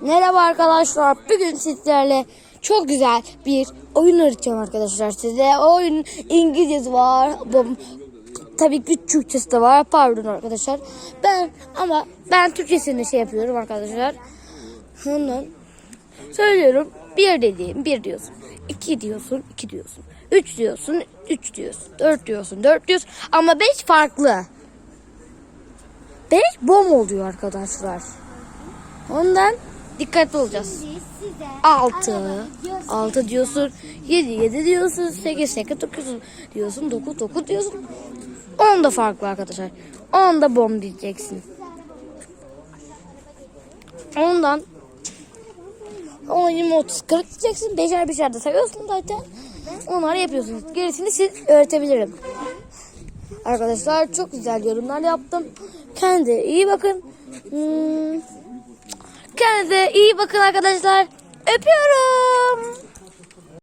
Merhaba arkadaşlar. Bugün sizlerle çok güzel bir oyun öğreteceğim arkadaşlar size. O oyunun İngilizcesi var. Tabii ki Türkçesi de var. Pardon arkadaşlar. Ben ama ben Türkçesini şey yapıyorum arkadaşlar. Ondan söylüyorum. Bir dediğim bir diyorsun. iki diyorsun iki diyorsun. Üç diyorsun üç diyorsun. Dört diyorsun dört diyorsun. Ama beş farklı. Beş bom oluyor arkadaşlar. Ondan dikkatli olacağız. Size 6 6 diyorsun. 7 7 diyorsun. 8 8 9 diyorsun. 9 9 diyorsun. 10 da farklı arkadaşlar. 10 da bom diyeceksin. Ondan 10 20 30 40 diyeceksin. Beşer beşer de sayıyorsun zaten. Onları yapıyorsunuz gerisini siz öğretebilirim. Arkadaşlar çok güzel yorumlar yaptım. Kendinize iyi bakın. Hmm. Kendinize iyi bakın arkadaşlar. Öpüyorum.